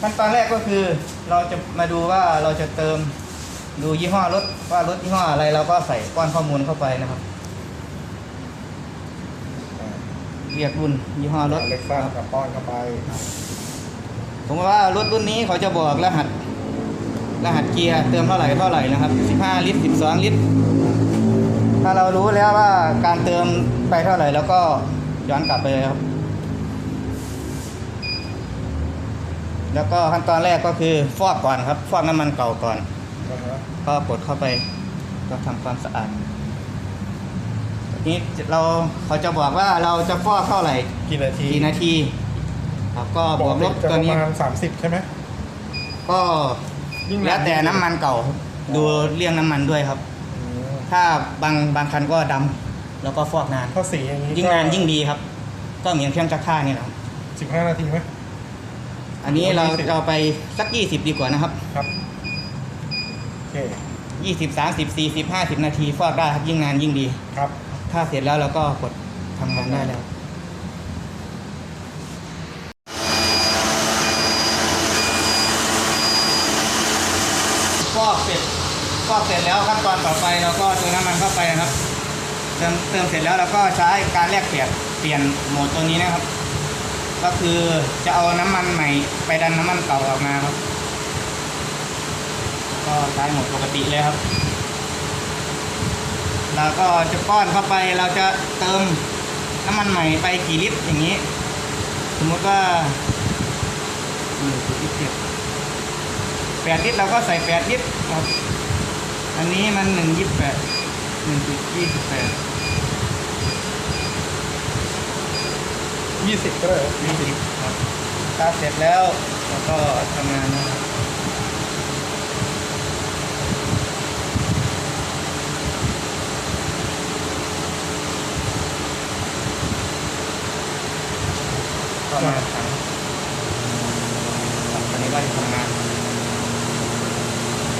ขั้นตอนแรกก็คือเราจะมาดูว่าเราจะเติมดูยี่ห้อรถว่ารถยี่ห้ออะไรเราก็ใส่ก้อนข้อมูลเข้าไปนะครับ เรียกรุ่นยี่ห้อรถเล็กซ่ากับป้อนเข้าไปผมว่ารถรุ่นนี้เขาจะบอกรหัส รหัสเกียร์เติมเท่าไหร่เท่าไหร่นะครับ 15 ลิตร 12 ลิตร ถ้าเรารู้แล้วว่าการเติมไปเท่าไหร่แล้วก็ย้อนกลับไปเลยครับ แล้วก็ขั้นตอนแรกก็คือฟอกก่อนครับ ฟอกน้ำมันเก่าก่อนนะครับก็กดเข้าไป ก็ทำความสะอาดทีนี้เราเขาจะบอกว่าเราจะฟอกเท่าไหร่กี่นาทีกี่นาทีครับก็บวกลบจะตัวประนี้มาณสามสิบใช่ไหมก็ยิ่งนานแล้วแต่น้ำมันเก่า ดูเรื่องน้ำมันด้วยครับอืมถ้าบางบางคันก็ดำแล้วก็ฟอกนานถ้าสีอย่างนี้ยิ่งนานยิ่งดีครับ ก็เหมือนเครื่องจักรข้านี่แหละครับสิบห้านาทีไหม อันนี้เรา20เราไปสักยี่สิบดีกว่านะครับ ครับโอเคยี่สิบสามสิบสี่สิบห้าสิบนาทีฟอกได้ครับยิ่งนานยิ่งดี ครับ ถ้าเสร็จแล้วเราก็กดทำงานได้แล้ว ฟอกเสร็จฟอกเสร็จแล้วขั้นตอนต่อไปเราก็เติมน้ำมันเข้าไปนะครับ เติมเติมเสร็จแล้วเราก็ใช้การแลกเปลี่ยนเปลี่ยนโหมดตัวนี้นะครับ ก็คือจะเอาน้ำมันใหม่ไปดันน้ำมันเก่าออกมาครับ ก็ใช้หมดปกติเลยครับเราก็จะป้อนเข้าไปเราจะเติมน้ำมันใหม่ไปกี่ลิตรอย่างนี้ สมมติว่าหนึ่งจุดเจ็ดแปดลิตรเราก็ใส่แปดลิตรครับ อันนี้มันหนึ่งยี่สิบแปดหนึ่งจุดยี่สิบแปด ยี่สิบก็ได้ยี่สิบครับถ้าเสร็จแล้วเราก็ทำงานนะครับก็มาทำครับอันนี้ก็จะทำงาน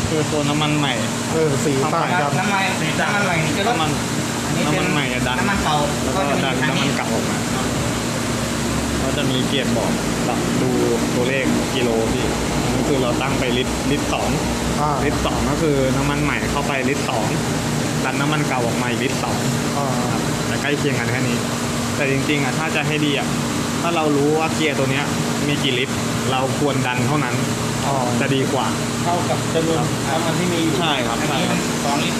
คือตัวน้ำมันใหม่ เออสีต่างกัน น้ำมันน้ำมันใหม่นี่จะลดน้ำมันอันนี้เป็นน้ำมันใหม่จะดันน้ำมันเก่าแล้วก็จะมีดันทางน้ำมันนี้เก่าออกมาก็ จะมีเกียร์บอกหลักดูตัวเลขกิโลพี่อันนี้คือเราตั้งไปลิตรลิตรสองอ่าลิตรสองก็คือน้ำมันใหม่เข้าไปลิตรสองดันน้ำมันเก่าออกมาอีกลิตรสองอ่าครับแต่ใกล้เคียงกันแค่นี้ แต่จริงๆอะถ้าจะให้ดีอะถ้าเรารู้ว่าเกียร์ตัวเนี้ยมีกี่ลิตร เราควรดันเท่านั้นอ๋อจะดีกว่า เท่ากับจำนวนน้ำมันที่มีอยู่ใช่ครับอันใช่นี้ครัมับนสองลิตร